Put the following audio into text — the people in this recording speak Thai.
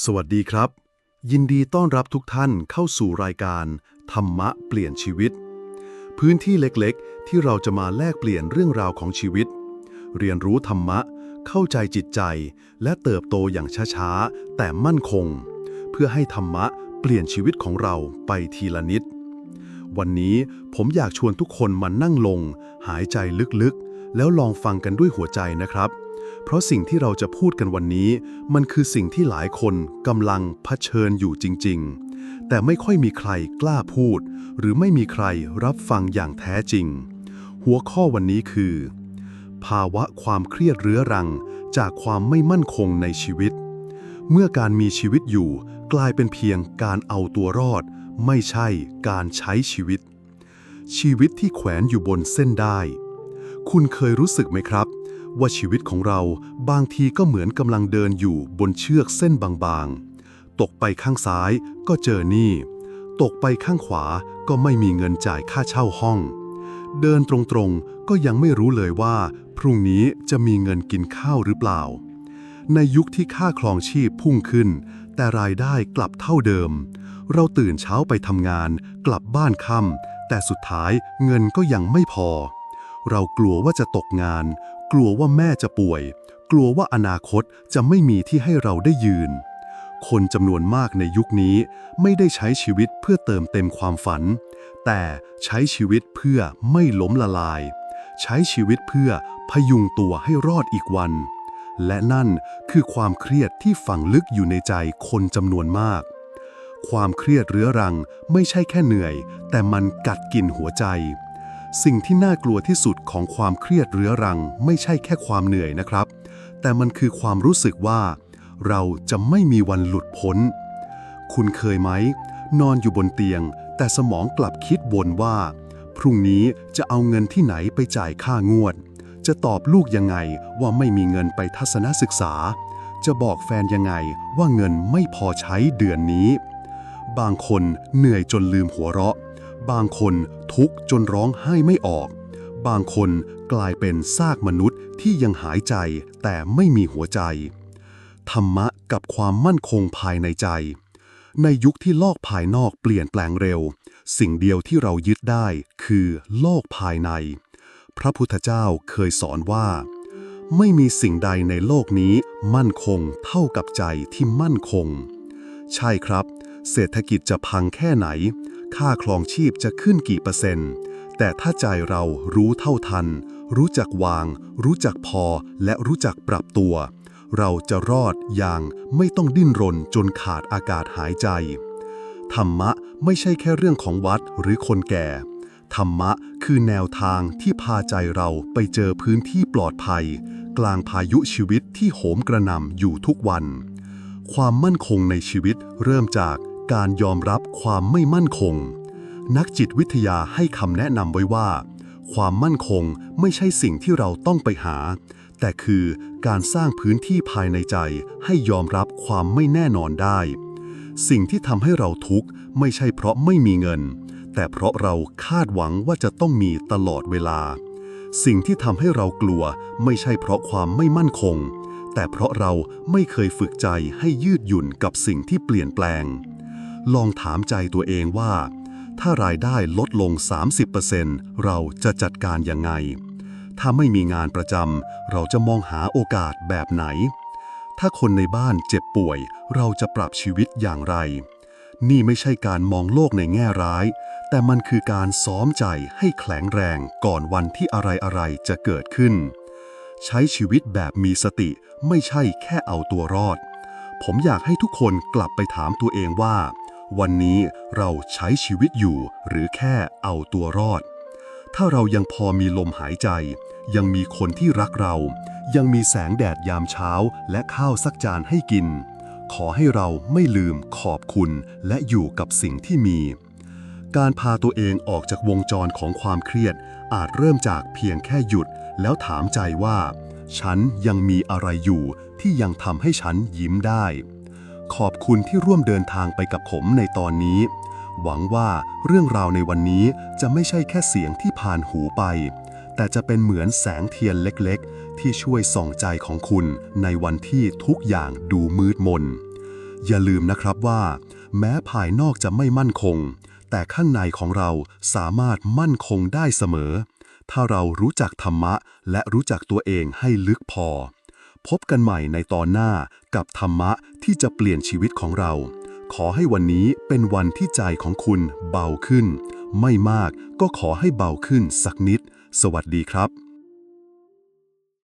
สวัสดีครับ ยินดีต้อนรับทุกท่านเข้าสู่รายการ ธรรมะเปลี่ยนชีวิต พื้นที่เล็กๆ ที่เราจะมาแลกเปลี่ยนเรื่องราวของชีวิต เรียนรู้ธรรมะ เข้าใจจิตใจ และเติบโตอย่างช้าๆ แต่มั่นคง เพื่อให้ธรรมะเปลี่ยนชีวิตของเราไปทีละนิด วันนี้ผมอยากชวนทุกคนมานั่งลง หายใจลึกๆ แล้วลองฟังกันด้วยหัวใจนะครับ เพราะสิ่งที่เราจะพูดกันวันนี้ มันคือสิ่งที่หลายคนกำลังเผชิญอยู่จริง ๆ แต่ไม่ค่อยมีใครกล้าพูด หรือไม่มีใครรับฟังอย่างแท้จริง หัวข้อวันนี้คือ ภาวะความเครียดเรื้อรังจากความไม่มั่นคงในชีวิต เมื่อการมีชีวิตอยู่กลายเป็นเพียงการเอาตัวรอด ไม่ใช่การใช้ชีวิต ชีวิตที่แขวนอยู่บนเส้นได้ คุณเคยรู้สึกไหมครับ ว่าชีวิตของเราบางทีก็เหมือนกำลังเดินอยู่บนเชือกเส้นบางๆ ตกไปข้างซ้ายก็เจอหนี้ ตกไปข้างขวาก็ไม่มีเงินจ่ายค่าเช่าห้อง เดินตรงๆก็ยังไม่รู้เลยว่า พรุ่งนี้จะมีเงินกินข้าวหรือเปล่า ในยุคที่ค่าครองชีพพุ่งขึ้น แต่รายได้กลับเท่าเดิม เราตื่นเช้าไปทำงาน กลับบ้านค่ำแต่สุดท้ายเงินก็ยังไม่พอ เรากลัวว่าจะตกงาน กลัวว่าแม่จะป่วย กลัวว่าอนาคตจะไม่มีที่ให้เราได้ยืน คนจำนวนมากในยุคนี้ไม่ได้ใช้ชีวิตเพื่อเติมเต็มความฝัน แต่ใช้ชีวิตเพื่อไม่ล้มละลาย ใช้ชีวิตเพื่อพยุงตัวให้รอดอีกวัน และนั่นคือความเครียดที่ฝังลึกอยู่ในใจคนจำนวนมาก ความเครียดเรื้อรังไม่ใช่แค่เหนื่อย แต่มันกัดกินหัวใจ สิ่งที่น่ากลัวที่สุดของความเครียดเรื้อรัง ไม่ใช่แค่ความเหนื่อยนะครับ แต่มันคือความรู้สึกว่า เราจะไม่มีวันหลุดพ้น คุณเคยไหม นอนอยู่บนเตียง แต่สมองกลับคิดวนว่า พรุ่งนี้จะเอาเงินที่ไหนไปจ่ายค่างวด จะตอบลูกยังไงว่าไม่มีเงินไปทัศนศึกษา จะบอกแฟนยังไงว่าเงินไม่พอใช้เดือนนี้ บางคนเหนื่อยจนลืมหัวเราะ บางคนทุกข์จนร้องไห้ไม่ออก บางคนกลายเป็นซากมนุษย์ที่ยังหายใจแต่ไม่มีหัวใจ ธรรมะกับความมั่นคงภายในใจ ในยุคที่โลกภายนอกเปลี่ยนแปลงเร็ว สิ่งเดียวที่เรายึดได้คือโลกภายใน พระพุทธเจ้าเคยสอนว่า ไม่มีสิ่งใดในโลกนี้มั่นคงเท่ากับใจที่มั่นคง ใช่ครับ เศรษฐกิจจะพังแค่ไหน ค่าครองชีพจะขึ้นกี่เปอร์เซ็นต์ แต่ถ้าใจเรารู้เท่าทัน รู้จักวาง รู้จักพอ และรู้จักปรับตัว เราจะรอดอย่างไม่ต้องดิ้นรนจนขาดอากาศหายใจ ธรรมะไม่ใช่แค่เรื่องของวัดหรือคนแก่ ธรรมะคือแนวทางที่พาใจเราไปเจอพื้นที่ปลอดภัย กลางพายุชีวิตที่โหมกระหน่ำอยู่ทุกวัน ความมั่นคงในชีวิตเริ่มจาก การยอมรับความไม่มั่นคง นักจิตวิทยาให้คำแนะนำไว้ว่า ความมั่นคงไม่ใช่สิ่งที่เราต้องไปหา แต่คือการสร้างพื้นที่ภายในใจให้ยอมรับความไม่แน่นอนได้ สิ่งที่ทำให้เราทุกข์ไม่ใช่เพราะไม่มีเงิน แต่เพราะเราคาดหวังว่าจะต้องมีตลอดเวลา สิ่งที่ทำให้เรากลัวไม่ใช่เพราะความไม่มั่นคงแต่เพราะเราไม่เคยฝึกใจให้ยืดหยุ่นกับสิ่งที่เปลี่ยนแปลง ลองถามใจตัวเองว่า ถ้ารายได้ลดลง 30%เราจะจัดการยังไง ถ้าไม่มีงานประจำเราจะมองหาโอกาสแบบไหน ถ้าคนในบ้านเจ็บป่วย เราจะปรับชีวิตอย่างไร นี่ไม่ใช่การมองโลกในแง่ร้าย แต่มันคือการซ้อมใจให้แข็งแรงก่อนวันที่อะไรๆจะเกิดขึ้น ใช้ชีวิตแบบมีสติไม่ใช่แค่เอาตัวรอดผมอยากให้ทุกคนกลับไปถามตัวเองว่า วันนี้เราใช้ชีวิตอยู่หรือแค่เอาตัวรอด ถ้าเรายังพอมีลมหายใจ ยังมีคนที่รักเรา ยังมีแสงแดดยามเช้าและข้าวสักจานให้กิน ขอให้เราไม่ลืมขอบคุณและอยู่กับสิ่งที่มี การพาตัวเองออกจากวงจรของความเครียด อาจเริ่มจากเพียงแค่หยุด แล้วถามใจว่า ฉันยังมีอะไรอยู่ที่ยังทำให้ฉันยิ้มได้ ขอบคุณที่ร่วมเดินทางไปกับผมในตอนนี้ หวังว่าเรื่องราวในวันนี้จะไม่ใช่แค่เสียงที่ผ่านหูไป แต่จะเป็นเหมือนแสงเทียนเล็กๆ ที่ช่วยส่องใจของคุณในวันที่ทุกอย่างดูมืดมน อย่าลืมนะครับว่า แม้ภายนอกจะไม่มั่นคง แต่ข้างในของเราสามารถมั่นคงได้เสมอ ถ้าเรารู้จักธรรมะและรู้จักตัวเองให้ลึกพอ พบกันใหม่ในตอนหน้ากับธรรมะที่จะเปลี่ยนชีวิตของเรา ขอให้วันนี้เป็นวันที่ใจของคุณเบาขึ้น ไม่มากก็ขอให้เบาขึ้นสักนิด สวัสดีครับ